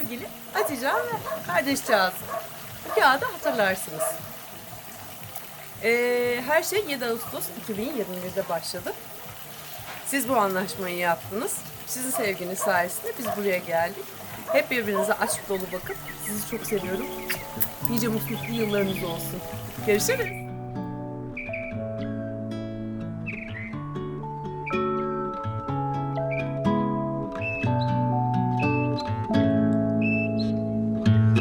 sevgili Hatice ve kardeşcağız. Bu kağıdı hatırlarsınız. Ee, her şey 7 Ağustos 2021'de başladı. Siz bu anlaşmayı yaptınız. Sizin sevginiz sayesinde biz buraya geldik. Hep birbirinize aşk dolu bakıp sizi çok seviyorum. Nice mutlu yıllarınız olsun. Görüşürüz.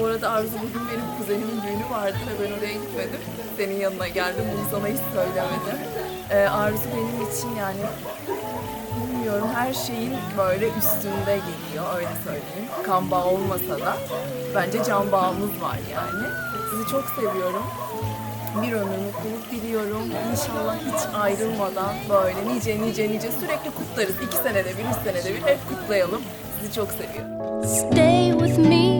bu arada Arzu bugün benim kuzenimin düğünü vardı ve ben oraya gitmedim. Senin yanına geldim. Bunu sana hiç söylemedim. Ee, Arzu benim için yani bilmiyorum her şeyin böyle üstünde geliyor öyle söyleyeyim. Kan bağı olmasa da bence can bağımız var yani. Sizi çok seviyorum. Bir ömür mutluluk diliyorum. İnşallah hiç ayrılmadan böyle nice nice nice sürekli kutlarız. İki senede bir, üç senede bir hep kutlayalım. Sizi çok seviyorum. Stay with me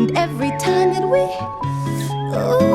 And every time that we,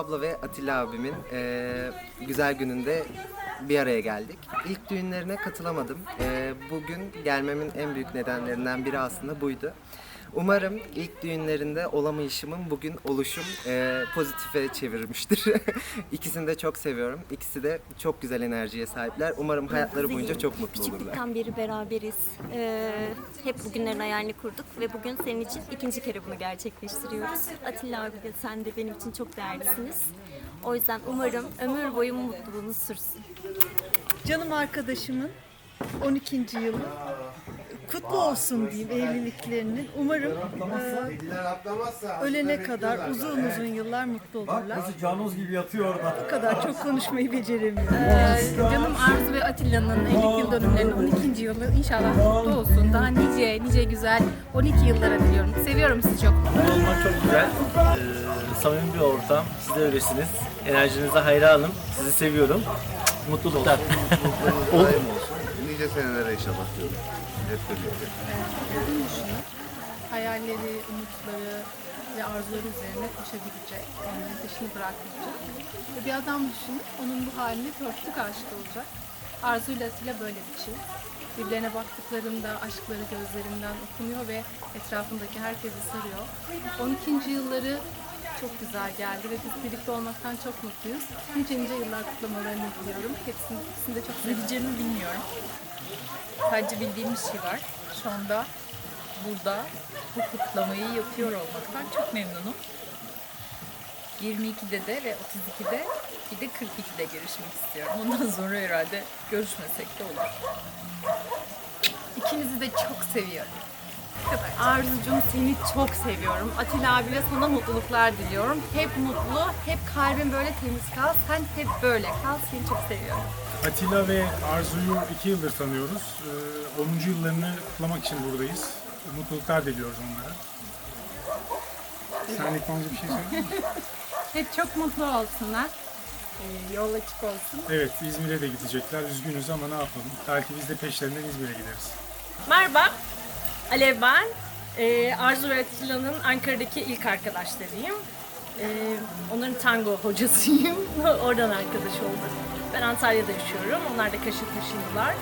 abla ve Atilla abimin eee, güzel gününde bir araya geldik. İlk düğünlerine katılamadım. Eee, bugün gelmemin en büyük nedenlerinden biri aslında buydu. Umarım ilk düğünlerinde olamayışımın bugün oluşum eee, pozitife çevirmiştir. İkisini de çok seviyorum. İkisi de çok güzel enerjiye sahipler. Umarım hayatları boyunca çok mutlu olurlar. Küçüklükten beri beraberiz. Ee, hep bugünlerin hayalini kurduk ve bugün senin için ikinci kere bunu gerçekleştiriyoruz. Atilla abi de sen de benim için çok değerlisiniz. O yüzden umarım ömür boyu mutluluğunuz sürsün. canım arkadaşımın 12. yılı kutlu olsun diyeyim evliliklerinin. Umarım e, ölene kadar uzun uzun yıllar mutlu olurlar. Canoz gibi yatıyor orada. Bu kadar çok konuşmayı beceremiyorum. Ee, canım Arzu ve Atilla'nın evlilik yıl dönümlerinin 12. yılı inşallah mutlu olsun. Daha nice nice güzel 12 yıllara diliyorum. Seviyorum sizi çok. Burada olmak çok güzel. Ee, samimi bir ortam. Siz de öylesiniz. Enerjinize hayranım. Sizi seviyorum. Mutluluklar. Daim olsun. Nice senelere inşallah diyorum. Hep birlikte. Uzun düşünüp hayalleri, umutları ve arzuları üzerine koşabilecek, onların peşini bırakmayacak. Ve bir adam düşünüp onun bu haline körtlük aşık olacak. Arzu ile Atilla böyle bir şey. Birbirlerine baktıklarında aşkları gözlerinden okunuyor ve etrafındaki herkesi sarıyor. 12. yılları çok güzel geldi ve biz birlikte olmaktan çok mutluyuz. Nice nice yıllar kutlamalarını diliyorum. Hepsini, hepsini de çok seveceğimi bilmiyorum. Sadece bildiğim bir şey var. Şu anda burada bu kutlamayı yapıyor olmaktan çok memnunum. 22'de de ve 32'de bir de 42'de görüşmek istiyorum. Ondan sonra herhalde görüşmesek de olur. İkinizi de çok seviyorum. Arzucum seni çok seviyorum. Atilla abi ve sana mutluluklar diliyorum. Hep mutlu, hep kalbin böyle temiz kal. Sen hep böyle kal. Seni çok seviyorum. Atilla ve Arzu'yu iki yıldır tanıyoruz. Ee, 10. yıllarını kutlamak için buradayız. Mutluluklar diliyoruz onlara. Sen önce bir şey söyle. Hep çok mutlu olsunlar. Ee, yol açık olsun. Evet, İzmir'e de gidecekler. Üzgünüz ama ne yapalım. Belki biz de peşlerinden İzmir'e gideriz. Merhaba, Alev ben. Ee, Arzu ve Atilla'nın Ankara'daki ilk arkadaşlarıyım. Ee, onların tango hocasıyım. Oradan arkadaş olduk. Ben Antalya'da yaşıyorum. Onlar da Kaş'a taşındılar.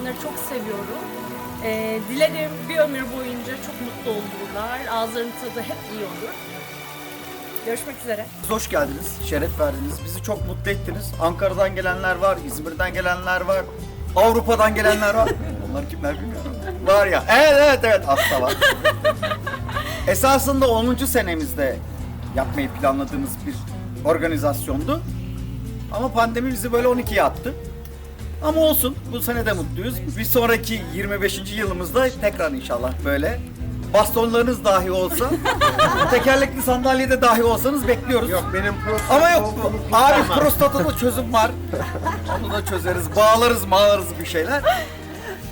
Onları çok seviyorum. Ee, dilerim bir ömür boyunca çok mutlu olurlar. Ağızlarının tadı hep iyi olur. Görüşmek üzere. Hoş geldiniz, şeref verdiniz. Bizi çok mutlu ettiniz. Ankara'dan gelenler var, İzmir'den gelenler var, Avrupa'dan gelenler var. Onlar kimler bilmiyorum. Var ya. Evet evet evet hasta var. Esasında 10. senemizde yapmayı planladığımız bir organizasyondu. Ama pandemi bizi böyle 12'ye attı. Ama olsun bu sene de mutluyuz. Bir sonraki 25. yılımızda tekrar inşallah böyle bastonlarınız dahi olsa, tekerlekli sandalyede dahi olsanız bekliyoruz. Yok benim prostat Ama yok olduğunu abi prostatında çözüm var. Onu da çözeriz. Bağlarız mağarız bir şeyler.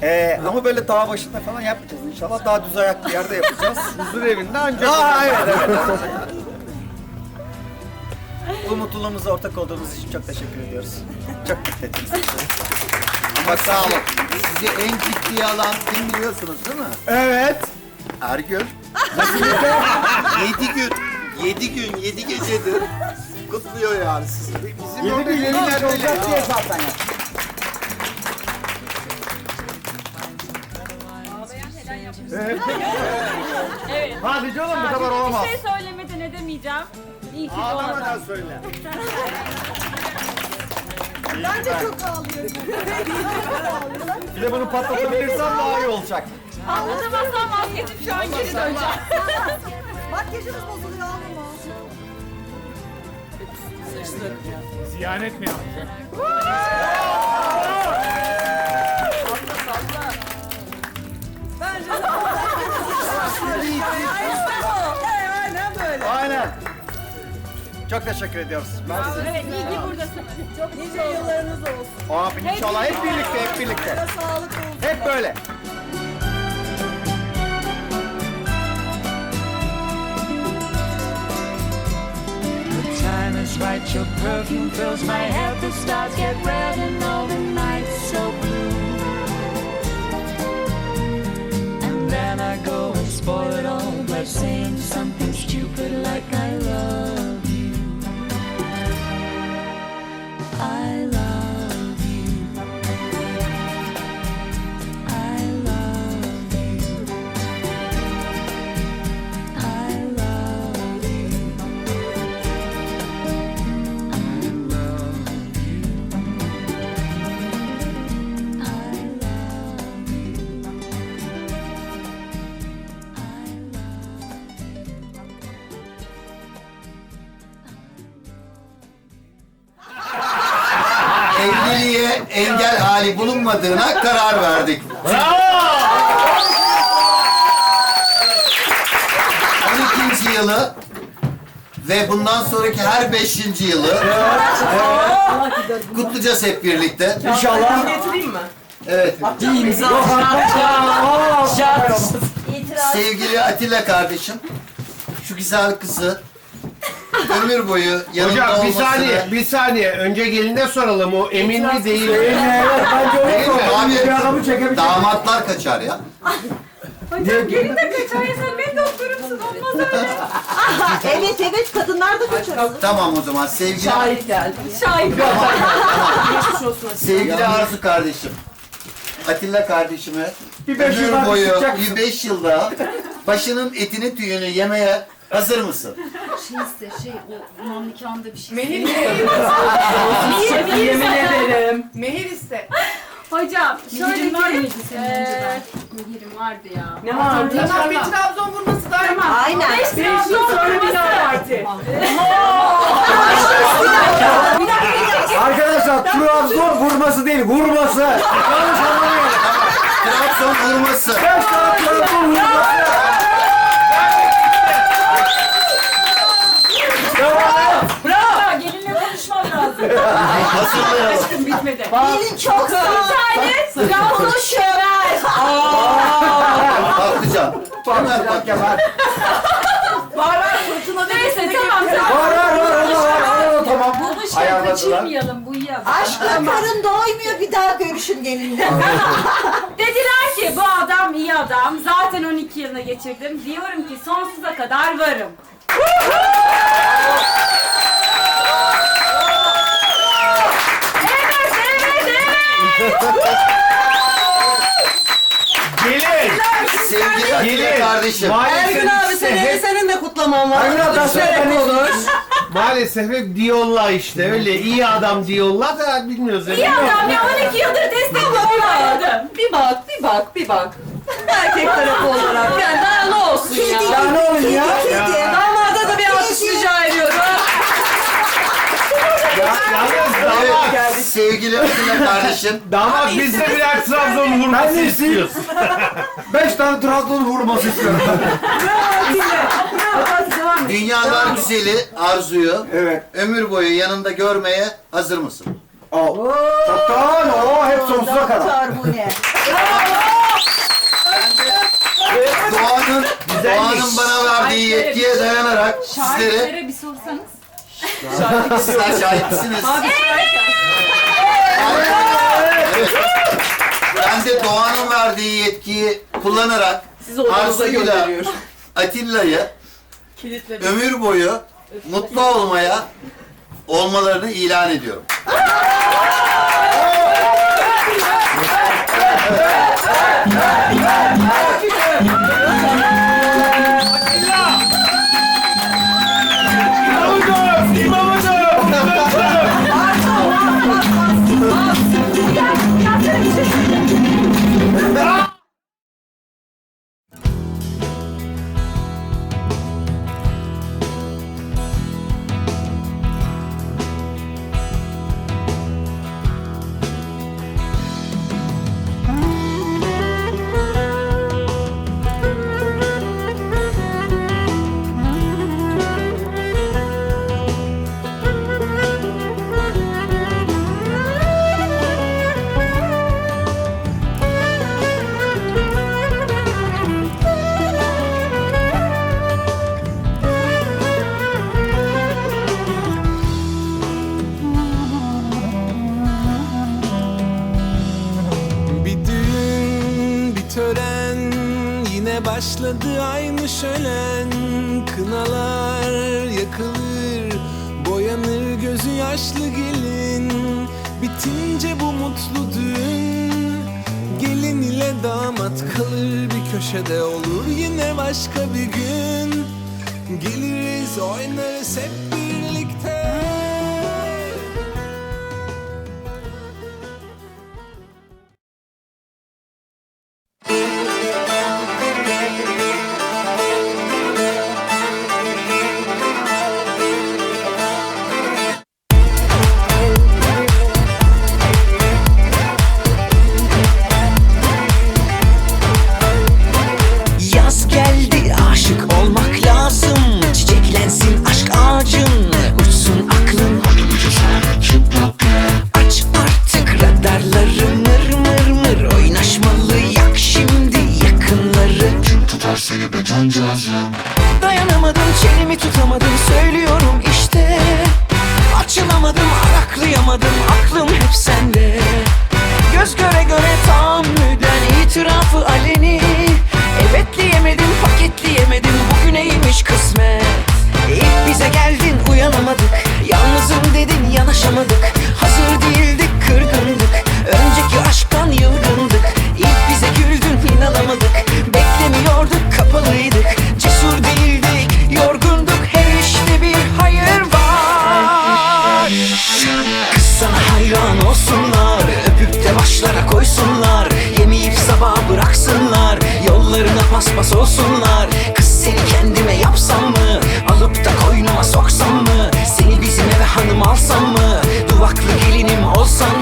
Ee, ama böyle dağ başında falan yapmayacağız inşallah. Daha düz ayak bir yerde yapacağız. Huzur evinde ancak Aa, evet, evet. Bu mutluluğumuza ortak olduğunuz için çok teşekkür ediyoruz. Çok mutlu ettiniz. Ama sağ olun. Sizi en ciddiye alan kim biliyorsunuz değil mi? Evet. Ergül. yedi gün, yedi gün, yedi gecedir kutluyor yani sizi. Bizim Yedi orada gün yeni öyle olacak diye zaten yaptık. Evet. Hadi canım bu kadar olamaz. Bir şey söylemeden edemeyeceğim. İyi ki doğdun. Ağlamadan söyle. Bence çok ağlıyorum. Bir de bunu patlatabilirsem daha iyi olacak. Anlatamazsam vazgeçip şu an geri döneceğim. Makyajınız bozuluyor ağlama. Ziyan etmeyin. Çok teşekkür ediyoruz. Ben size. Evet, iyi ki buradasın. Çok nice yıllarınız olsun. Abi inşallah hep birlikte, hep birlikte. Sağlık olsun. Hep böyle. time is right, your perfume fills my head. The stars get red and all the nights so blue. And then I go and spoil it all by saying something stupid like I love engel hali bulunmadığına karar verdik. Bravo! 12. yılı ve bundan sonraki her 5. yılı kutlayacağız hep birlikte. İnşallah. Getireyim mi? Evet. İmza. Sevgili Atilla kardeşim, şu güzel kızı ömür boyu yanında Hocam bir olmasını... saniye, bir saniye. Önce geline soralım o emin mi değil mi? Evet bence öyle Değil mi? Abi, Bir adamı çekebilecek. Damatlar kaçar ya. Evet evet kadınlar da kaçar. Tamam o zaman sevgili Şahit geldi. sevgili Arzu kardeşim. Atilla kardeşime Bir beş ömür boyu sıkacaksın. 5 yılda başının etini tüyünü yemeye hazır mısın? Şey iste şey o imam nikahında bir şey. Mehir iste. Yemin ederim. Mehir iste. Hocam şöyle var ki mıydı senin önceden? Mihirim vardı ya. Ne var? Tamam bir Trabzon vurması daha tamam. Aynen. Beş yıl sonra bir daha parti. Arkadaşlar Trabzon vurması değil, vurması. Yanlış anlamayın. Trabzon vurması. Beş tane Trabzon vurması. Bravo. Gelinle konuşmam Hazırlayalım. Bitmedi. Gelin çok sağ ol. Konuşuyor. Patlıcan. Hemen patlıcan. Var var fırtına Neyse tamam tamam. Var var var, o da var, o da tamam. Bunu şey Ayarladılar. kaçırmayalım bu iyi adam. Aşkla karın doymuyor bir daha görüşün gelinle. Dediler ki bu adam iyi adam. Zaten 12 yılını geçirdim. Diyorum ki sonsuza kadar varım. evet, Gelin! Sevgili Atilla Gelin! kardeşim. Maalesef işte hep, senin de kutlaman var. Hayır adam sen olur. maalesef hep diyorlar işte öyle iyi adam diyorlar da bilmiyoruz. İyi adam ya 12 yıldır destek olamadım. Bir bak, bir bak, bir bak. Erkek tarafı olarak. Yani daha ne olsun ya. Ya ne olun ya? Damada da bir alkış rica ediyorum. Ya, yalnız damat, sevgili Atilla kardeşim. damat biz de birer Trabzon Ben de istiyoruz. Beş tane Trabzon vurması istiyorum. Dünyalar güzeli Arzu'yu Evet. ömür boyu yanında görmeye hazır mısın? Al. Çoktan o hep sonsuza kadar. bu ne? Doğan'ın, Doğan'ın bana verdiği yetkiye dayanarak sizlere bir sorsanız. Sizler şahitsiniz. Ben de Doğan'ın verdiği yetkiyi kullanarak Siz odanıza Arzu'yla gönderiyorum. Atilla'yı Kilitledim. ömür boyu mutlu olmaya olmalarını ilan ediyorum. Başladı aynı şölen Kınalar yakılır Boyanır gözü yaşlı gelin. Bitince bu mutlu düğün Gelin ile damat kalır. Bir köşede olur Yine başka bir gün. Geliriz oynarız hep o son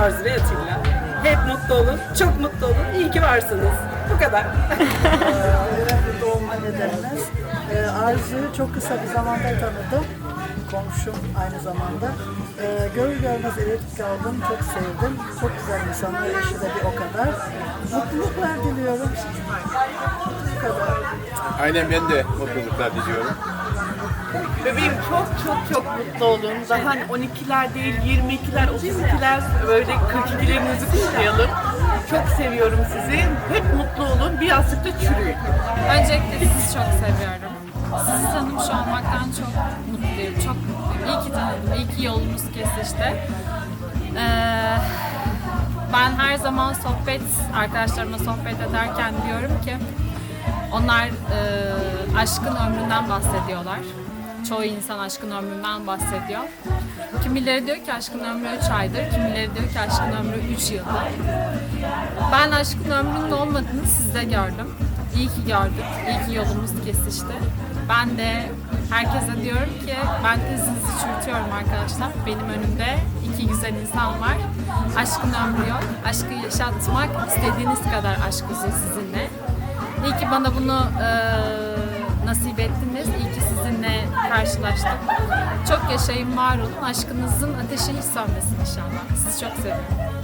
Arzu ve Atilla. Hep mutlu olun, çok mutlu olun. İyi ki varsınız. Bu kadar. doğma nedenimiz. Ee, Arzu'yu çok kısa bir zamanda tanıdım. Komşum aynı zamanda. Ee, görür görmez elektrik aldım. Çok sevdim. Çok güzel insanlar. Eşi de bir o kadar. Mutluluklar diliyorum. Bu kadar. Aynen ben de mutluluklar diliyorum. Bebeğim çok çok çok mutlu olun. Daha 12'ler değil, 22'ler, 32'ler böyle 42'lerinizi kutlayalım. Çok seviyorum sizi. Hep mutlu olun. Bir yastıkta çürüyün. Öncelikle sizi çok seviyorum. Sizi tanımış olmaktan çok mutluyum, çok mutluyum. İyi ki tanıdım, iyi ki yolumuz kesişti. Ee, ben her zaman sohbet, arkadaşlarımla sohbet ederken diyorum ki onlar e, aşkın ömründen bahsediyorlar. Çoğu insan aşkın ömründen bahsediyor. Kimileri diyor ki aşkın ömrü 3 aydır, kimileri diyor ki aşkın ömrü 3 yıldır. Ben aşkın ömrünün olmadığını sizde gördüm. İyi ki gördük, iyi ki yolumuz kesişti. Ben de herkese diyorum ki ben tezinizi çürütüyorum arkadaşlar. Benim önümde iki güzel insan var. Aşkın ömrü yok. Aşkı yaşatmak istediğiniz kadar aşk uzun sizinle. İyi ki bana bunu e, nasip ettiniz. İyi ki sizinle karşılaştım. Çok yaşayın, var olun. Aşkınızın ateşi hiç sönmesin inşallah. Sizi çok seviyorum.